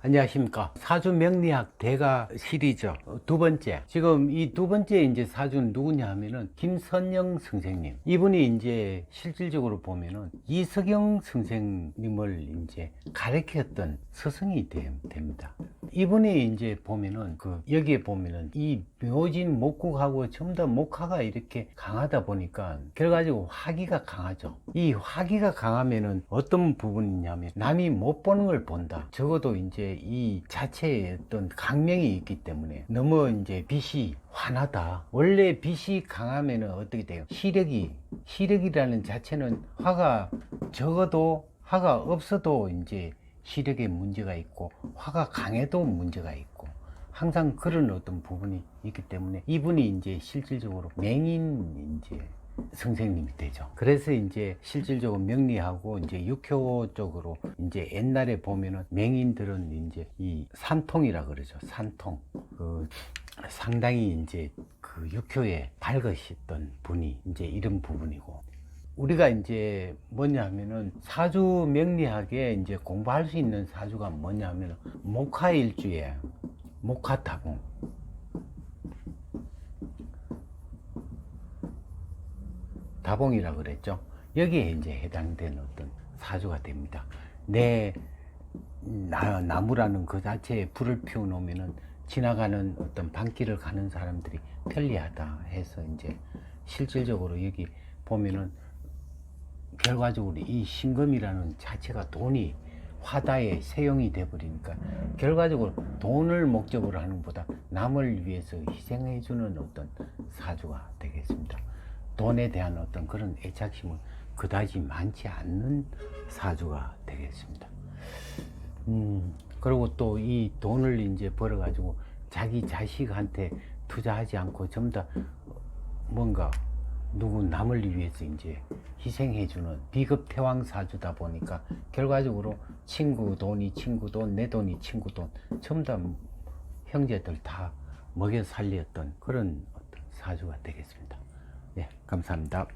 안녕하십니까. 사주 명리학 대가 시리즈 어, 두 번째. 지금 이 두 번째 이제 사주는 누구냐 하면은 김선영 선생님. 이분이 이제 실질적으로 보면은 이석영 선생님을 이제 가르쳤던 스승이 되- 됩니다. 이분이 이제 보면은 그 여기에 보면은 이 묘진 목국하고 전부 다 목화가 이렇게 강하다 보니까 결과적으로 화기가 강하죠. 이 화기가 강하면은 어떤 부분이냐면 남이 못 보는 걸 본다. 적어도 이제 이 자체에 어떤 강명이 있기 때문에 너무 이제 빛이 환하다. 원래 빛이 강하면은 어떻게 돼요? 시력이 시력이라는 자체는 화가 적어도 화가 없어도 이제 시력에 문제가 있고 화가 강해도 문제가 있고 항상 그런 어떤 부분이 있기 때문에 이분이 이제 실질적으로 맹인 이제 선생님이 되죠. 그래서 이제 실질적으로 명리하고 이제 육효 쪽으로 이제 옛날에 보면은 맹인들은 이제 이 산통이라 그러죠. 산통. 그 상당히 이제 그 육효에 밝으셨던 분이 이제 이런 부분이고 우리가 이제 뭐냐 하면은 사주 명리학에 이제 공부할 수 있는 사주가 뭐냐 하면은 목화일주에 목화타공 다봉이라 그랬죠. 여기에 이제 해당되는 어떤 사주가 됩니다. 내 나, 나무라는 그 자체에 불을 피워 놓으면은 지나가는 어떤 방길을 가는 사람들이 편리하다 해서 이제 실질적으로 여기 보면은 결과적으로 이 신금이라는 자체가 돈이 화다의 세용이 돼버리니까 결과적으로 돈을 목적으로 하는 것보다 남을 위해서 희생해주는 어떤 사주가 되겠습니다. 돈에 대한 어떤 그런 애착심은 그다지 많지 않는 사주가 되겠습니다. 음, 그리고 또 이 돈을 이제 벌어가지고 자기 자식한테 투자하지 않고 전부 다 뭔가 누구 남을 위해서 이제 희생해주는 비급 태왕 사주다 보니까 결과적으로 친구 돈이 친구 돈, 내 돈이 친구 돈, 전부 다 형제들 다 먹여 살렸던 그런 어떤 사주가 되겠습니다. 네, 감사합니다.